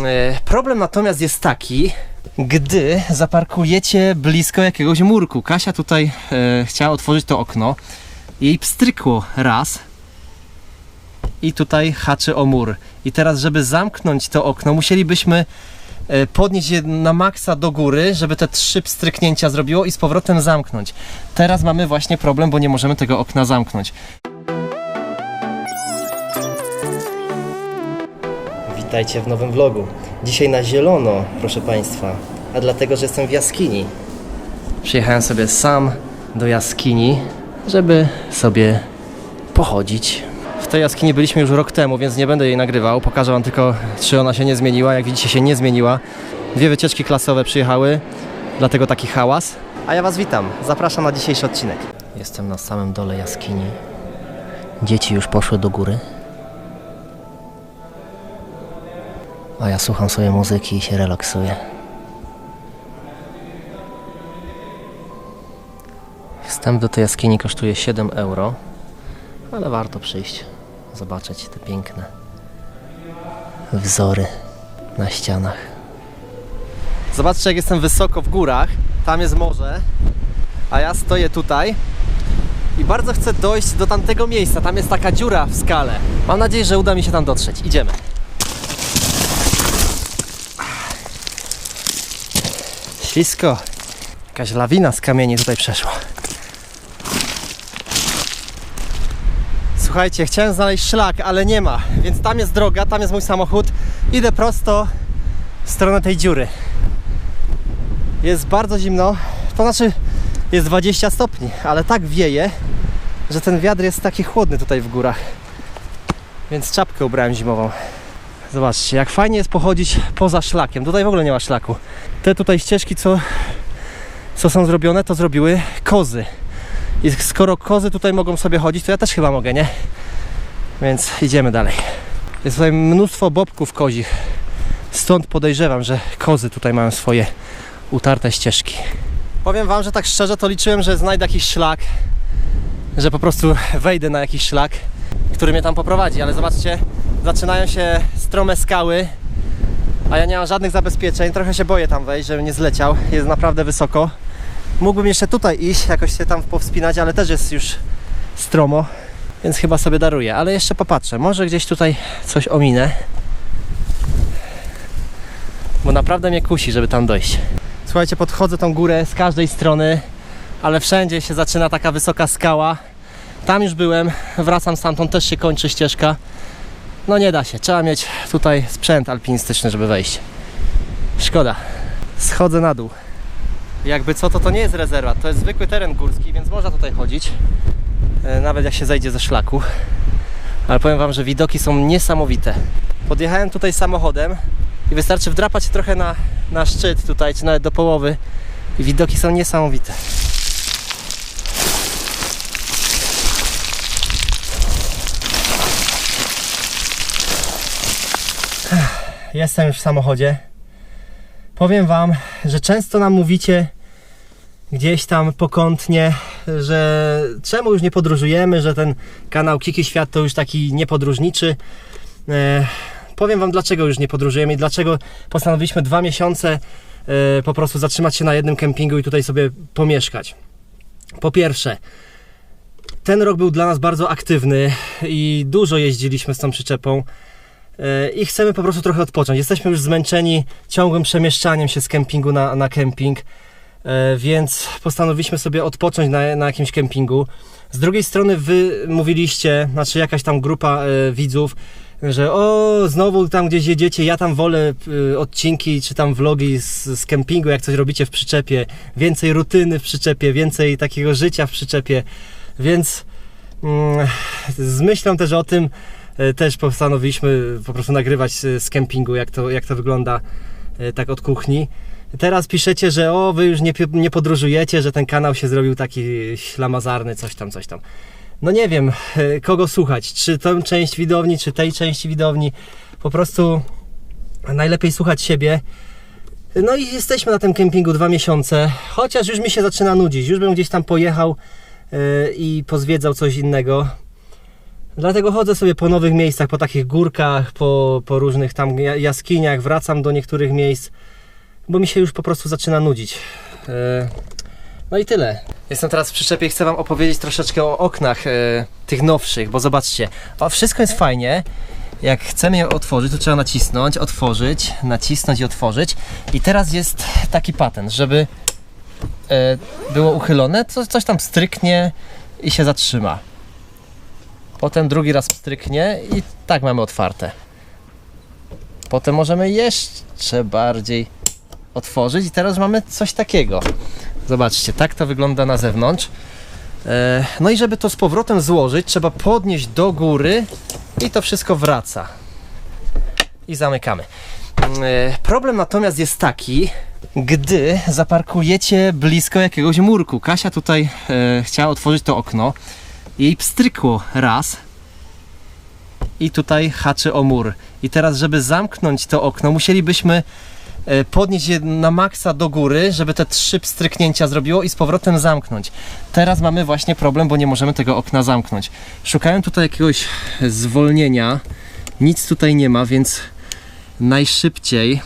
E, Problem natomiast jest taki, gdy zaparkujecie blisko jakiegoś murku. Kasia tutaj e, chciała otworzyć to okno. Jej pstrykło raz i tutaj haczy o mur. I teraz, żeby zamknąć to okno, musielibyśmy e, podnieść je na maksa do góry, żeby te trzy pstryknięcia zrobiło i z powrotem zamknąć. Teraz mamy właśnie problem, bo nie możemy tego okna zamknąć. Witajcie w nowym vlogu. Dzisiaj na zielono, proszę Państwa, a dlatego, że jestem w jaskini. Przyjechałem sobie sam do jaskini, żeby sobie pochodzić. W tej jaskini byliśmy już rok temu, więc nie będę jej nagrywał. Pokażę Wam tylko, czy ona się nie zmieniła. Jak widzicie, się nie zmieniła. Dwie wycieczki klasowe przyjechały, dlatego taki hałas. A ja Was witam. Zapraszam na dzisiejszy odcinek. Jestem na samym dole jaskini. Dzieci już poszły do góry. A ja słucham sobie muzyki i się relaksuję. Wstęp do tej jaskini kosztuje 7 euro, ale warto przyjść, zobaczyć te piękne wzory na ścianach. Zobaczcie, jak jestem wysoko w górach. Tam jest morze, a ja stoję tutaj i bardzo chcę dojść do tamtego miejsca. Tam jest taka dziura w skale. Mam nadzieję, że uda mi się tam dotrzeć. Idziemy. Ślisko. Jakaś lawina z kamieni tutaj przeszła. Słuchajcie, chciałem znaleźć szlak, ale nie ma, więc tam jest droga, tam jest mój samochód. Idę prosto w stronę tej dziury. Jest bardzo zimno, to znaczy jest 20 stopni, ale tak wieje, że ten wiatr jest taki chłodny tutaj w górach. Więc czapkę ubrałem zimową. Zobaczcie, jak fajnie jest pochodzić poza szlakiem. Tutaj w ogóle nie ma szlaku. Te tutaj ścieżki, co, co są zrobione, to zrobiły kozy. I skoro kozy tutaj mogą sobie chodzić, to ja też chyba mogę, nie? Więc idziemy dalej. Jest tutaj mnóstwo bobków kozich. Stąd podejrzewam, że kozy tutaj mają swoje utarte ścieżki. Powiem Wam, że tak szczerze to liczyłem, że znajdę jakiś szlak, że po prostu wejdę na jakiś szlak, który mnie tam poprowadzi, ale zobaczcie, zaczynają się strome skały, a ja nie mam żadnych zabezpieczeń, trochę się boję tam wejść, żeby nie zleciał, jest naprawdę wysoko. Mógłbym jeszcze tutaj iść, jakoś się tam powspinać, ale też jest już stromo, więc chyba sobie daruję, ale jeszcze popatrzę, może gdzieś tutaj coś ominę, bo naprawdę mnie kusi, żeby tam dojść. Słuchajcie, podchodzę tą górę z każdej strony, ale wszędzie się zaczyna taka wysoka skała. Tam już byłem, wracam stamtąd, też się kończy ścieżka. No nie da się, trzeba mieć tutaj sprzęt alpinistyczny, żeby wejść. Szkoda. Schodzę na dół. Jakby co, to to nie jest rezerwat, to jest zwykły teren górski, więc można tutaj chodzić. e, Nawet jak się zejdzie ze szlaku. Ale powiem Wam, że widoki są niesamowite. Podjechałem tutaj samochodem i wystarczy wdrapać się trochę na, na szczyt tutaj, czy nawet do połowy i widoki są niesamowite. Jestem już w samochodzie. Powiem Wam, że często nam mówicie gdzieś tam pokątnie, że czemu już nie podróżujemy, że ten kanał Kiki Świat to już taki niepodróżniczy. E, powiem Wam, dlaczego już nie podróżujemy i dlaczego postanowiliśmy dwa miesiące e, po prostu zatrzymać się na jednym kempingu i tutaj sobie pomieszkać. Po pierwsze, ten rok był dla nas bardzo aktywny i dużo jeździliśmy z tą przyczepą i chcemy po prostu trochę odpocząć. Jesteśmy już zmęczeni ciągłym przemieszczaniem się z kempingu na, na kemping, e, więc postanowiliśmy sobie odpocząć na, na jakimś kempingu. Z drugiej strony wy mówiliście, znaczy jakaś tam grupa e, widzów, że o, znowu tam gdzieś jedziecie, ja tam wolę odcinki czy tam vlogi z, z kempingu, jak coś robicie w przyczepie, więcej rutyny w przyczepie, więcej takiego życia w przyczepie, więc mm, z myślą też o tym też postanowiliśmy po prostu nagrywać y, z kempingu, jak to, jak to wygląda y, tak od kuchni. Teraz piszecie, że o, wy już nie, nie podróżujecie, że ten kanał się zrobił taki ślamazarny, coś tam, coś tam no nie wiem, e, kogo słuchać, czy tę część widowni, czy tej części widowni. Po prostu najlepiej słuchać siebie. No i jesteśmy na tym kempingu dwa miesiące, chociaż już mi się zaczyna nudzić. Już bym gdzieś tam pojechał e, i pozwiedzał coś innego. Dlatego chodzę sobie po nowych miejscach, po takich górkach, po, po różnych tam ja- jaskiniach, wracam do niektórych miejsc, bo mi się już po prostu zaczyna nudzić. E, No i tyle. Jestem teraz w przyczepie i chcę Wam opowiedzieć troszeczkę o oknach e, tych nowszych, bo zobaczcie, wszystko jest fajnie. Jak chcemy je otworzyć, to trzeba nacisnąć, otworzyć, nacisnąć i otworzyć. I teraz jest taki patent, żeby e, było uchylone, to coś tam stryknie i się zatrzyma. Potem drugi raz stryknie i tak mamy otwarte. Potem możemy jeszcze bardziej otworzyć i teraz mamy coś takiego. Zobaczcie, tak to wygląda na zewnątrz. E, No i żeby to z powrotem złożyć, trzeba podnieść do góry i to wszystko wraca. I zamykamy. E, Problem natomiast jest taki, gdy zaparkujecie blisko jakiegoś murku. Kasia tutaj e, chciała otworzyć to okno. Jej pstrykło raz i tutaj haczy o mur. I teraz, żeby zamknąć to okno, musielibyśmy e, podnieść je na maksa do góry, żeby te trzy pstryknięcia zrobiło i z powrotem zamknąć. Teraz mamy właśnie problem, bo nie możemy tego okna zamknąć. Szukałem tutaj jakiegoś zwolnienia. Nic tutaj nie ma, więc najszybciej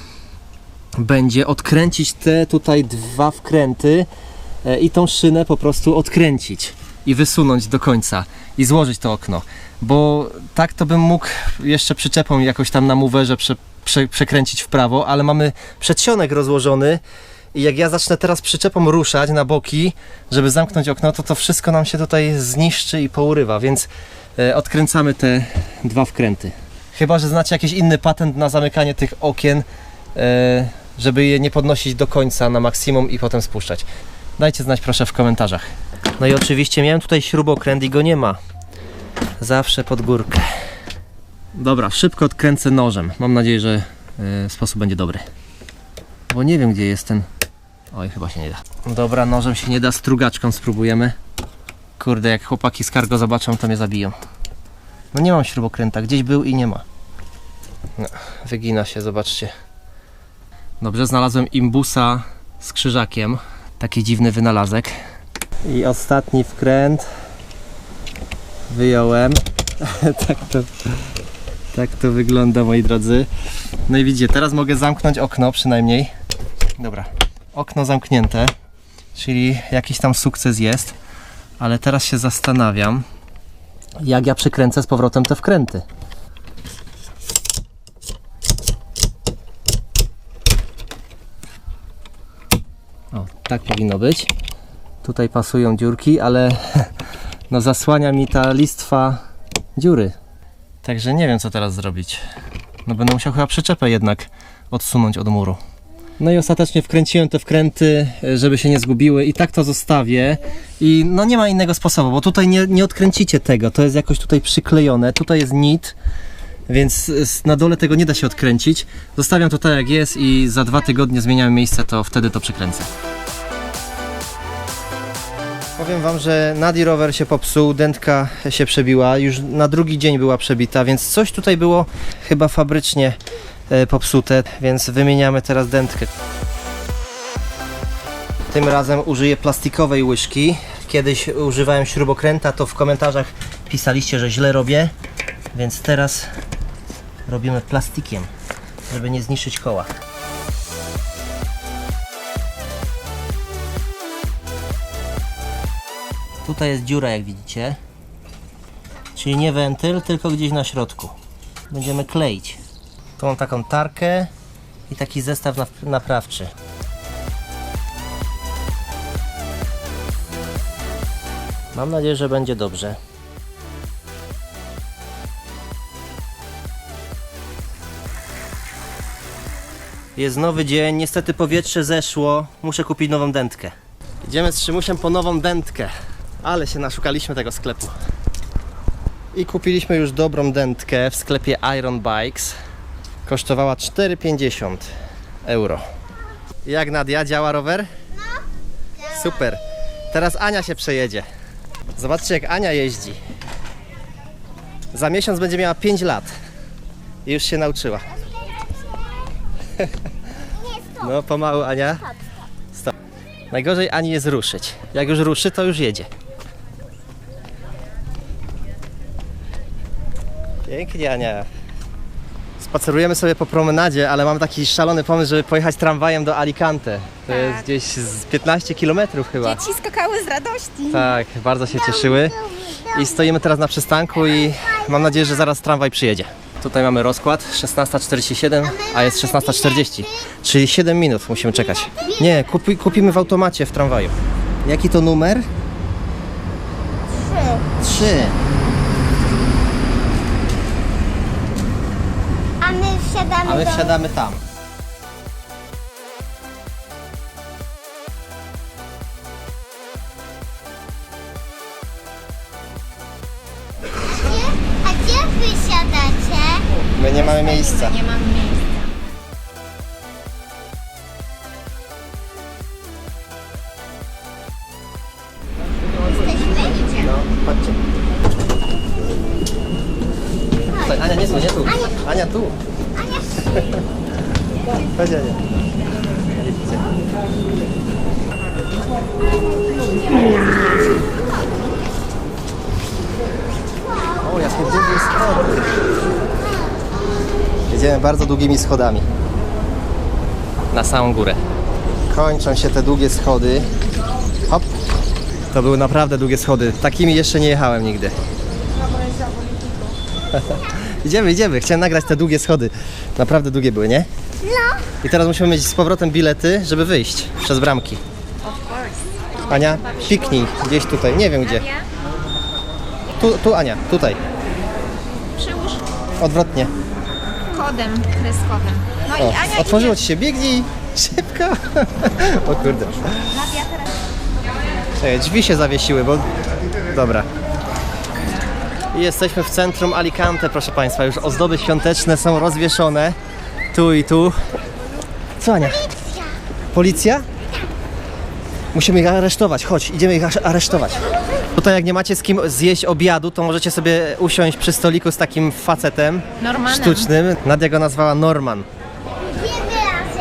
będzie odkręcić te tutaj dwa wkręty e, i tą szynę po prostu odkręcić i wysunąć do końca i złożyć to okno. Bo tak to bym mógł jeszcze przyczepą jakoś tam na mowerze prze, prze, przekręcić w prawo, ale mamy przedsionek rozłożony i jak ja zacznę teraz przyczepą ruszać na boki, żeby zamknąć okno, to to wszystko nam się tutaj zniszczy i pourywa, więc e, odkręcamy te dwa wkręty. Chyba, że znacie jakiś inny patent na zamykanie tych okien, e, żeby je nie podnosić do końca na maksimum i potem spuszczać. Dajcie znać proszę w komentarzach. No i oczywiście miałem tutaj śrubokręt i go nie ma. Zawsze pod górkę. Dobra, szybko odkręcę nożem. Mam nadzieję, że e, sposób będzie dobry. Bo nie wiem gdzie jest ten... Oj, chyba się nie da. Dobra, nożem się nie da, strugaczką spróbujemy. Kurde, jak chłopaki z cargo zobaczą, to mnie zabiją. No nie mam śrubokręta, gdzieś był i nie ma. No, wygina się, zobaczcie. Dobrze, znalazłem imbusa z krzyżakiem. Taki dziwny wynalazek. I ostatni wkręt. Wyjąłem. tak, to, tak to wygląda, moi drodzy. No i widzicie, teraz mogę zamknąć okno przynajmniej. Dobra, okno zamknięte, czyli jakiś tam sukces jest. Ale teraz się zastanawiam, jak ja przykręcę z powrotem te wkręty. O, tak powinno być. Tutaj pasują dziurki, ale no zasłania mi ta listwa dziury. Także nie wiem co teraz zrobić. No będę musiał chyba przyczepę jednak odsunąć od muru. No i ostatecznie wkręciłem te wkręty, e, żeby się nie zgubiły i tak to zostawię. I no nie ma innego sposobu, bo tutaj nie, nie odkręcicie tego. To jest jakoś tutaj przyklejone. Tutaj jest nit, więc na dole tego nie da się odkręcić. Zostawiam to tak jak jest i za dwa tygodnie zmieniamy miejsce, to wtedy to przykręcę. Powiem Wam, że Nadi rower się popsuł, dętka się przebiła, już na drugi dzień była przebita, więc coś tutaj było chyba fabrycznie e, popsute, więc wymieniamy teraz dętkę. Tym razem użyję plastikowej łyżki. Kiedyś używałem śrubokręta, to w komentarzach pisaliście, że źle robię, więc teraz robimy plastikiem, żeby nie zniszczyć koła. Tutaj jest dziura, jak widzicie. Czyli nie wentyl, tylko gdzieś na środku. Będziemy kleić. Tu mam taką tarkę i taki zestaw nap- naprawczy. Mam nadzieję, że będzie dobrze. Jest nowy dzień, niestety powietrze zeszło. Muszę kupić nową dętkę. Idziemy z Szymusiem po nową dętkę. Ale się naszukaliśmy tego sklepu. I kupiliśmy już dobrą dętkę w sklepie Iron Bikes. Kosztowała 4,50 euro. Jak Nadia, działa rower? No. Super. Teraz Ania się przejedzie. Zobaczcie jak Ania jeździ. Za miesiąc będzie miała 5 lat. I już się nauczyła. No pomału Ania. Stop. Najgorzej Ani jest ruszyć. Jak już ruszy, to już jedzie. Pięknie, Ania. Spacerujemy sobie po promenadzie, ale mam taki szalony pomysł, żeby pojechać tramwajem do Alicante. To Tak. jest gdzieś z 15 km chyba. Dzieci skakały z radości. Tak, bardzo się cieszyły. I stoimy teraz na przystanku i mam nadzieję, że zaraz tramwaj przyjedzie. Tutaj mamy rozkład 16.47, a jest 16.40, czyli 7 minut musimy czekać. Nie, kupi, kupimy w automacie w tramwaju. Jaki to numer? Trzy. 3. A my wsiadamy A my do... wsiadamy tam. Gdzie? A gdzie wy siadacie? My nie mamy miejsca. Nie mam Ania, nie tu, nie tu. Ania, tu. Ania, Chodź, Ania. O, jakie długie schody. Jedziemy bardzo długimi schodami. Na samą górę. Kończą się te długie schody. Hop. To były naprawdę długie schody. Takimi jeszcze nie jechałem nigdy. idziemy, idziemy. Chciałem nagrać te długie schody. Naprawdę długie były, nie? no. I teraz musimy mieć z powrotem bilety, żeby wyjść przez bramki. Ania, piknij gdzieś tutaj, nie wiem gdzie. Tu, tu Ania, tutaj. Przyłóż Odwrotnie. kodem kreskowym. No O, i Ania otworzyło ci się, biegnij! Szybko! O kurde. Nadia teraz Czekaj, drzwi się zawiesiły, bo... Dobra. Jesteśmy w centrum Alicante, proszę Państwa. Już ozdoby świąteczne są rozwieszone. Tu i tu. Co Ania? Policja? Musimy ich aresztować. Chodź, idziemy ich aresztować. Tutaj jak nie macie z kim zjeść obiadu, to możecie sobie usiąść przy stoliku z takim facetem Normanem. sztucznym. Nadia go nazwała Norman.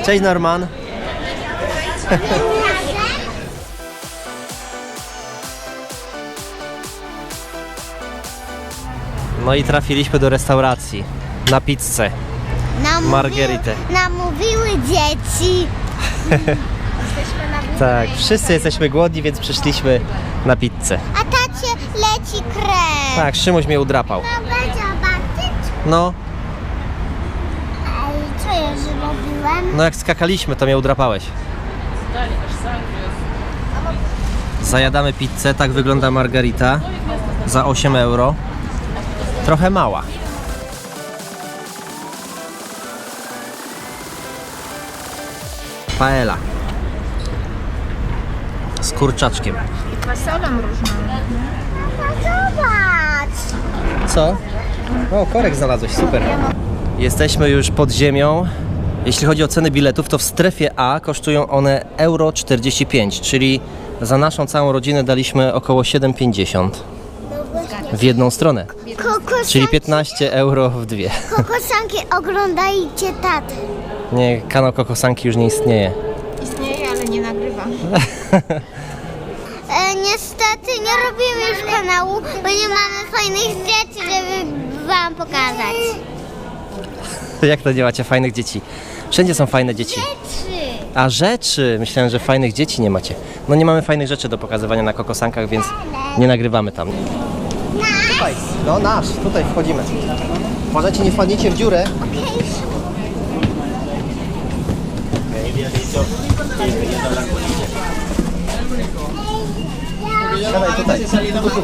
Cześć Norman. No i trafiliśmy do restauracji na pizzę. Namówiły- Margheritę. Namówiły dzieci. Jesteśmy na Tak, wszyscy jesteśmy głodni, więc przyszliśmy na pizzę. A tacie leci krew. Tak, Szymuś mnie udrapał. No będzie zobaczyć. No, Ej, co ja zrobiłem? no jak skakaliśmy, to mnie udrapałeś. Zajadamy pizzę, tak wygląda margarita za 8 euro. Trochę mała. Paella. Z kurczaczkiem. I fasolą różną. Zobacz. Co? O, korek znalazłeś, super. Jesteśmy już pod ziemią. Jeśli chodzi o ceny biletów, to w strefie A kosztują one euro 45, czyli za naszą całą rodzinę daliśmy około 7,50 w jedną stronę, Kokosanki, czyli 15 euro w dwie. kokosanki oglądajcie tatę. Nie, kanał Kokosanki już nie istnieje. Istnieje, ale nie nagrywa. E, niestety nie robimy już kanału, bo nie mamy fajnych rzeczy, żeby wam pokazać. Jak to nie macie fajnych dzieci? Wszędzie są fajne dzieci. Trzy. A rzeczy! Myślałem, że fajnych dzieci nie macie. No nie mamy fajnych rzeczy do pokazywania na kokosankach, więc nie nagrywamy tam. Tutaj, no nasz, tutaj wchodzimy. Uważajcie, nie wpadniecie w dziurę. Tutaj. Tu, tu.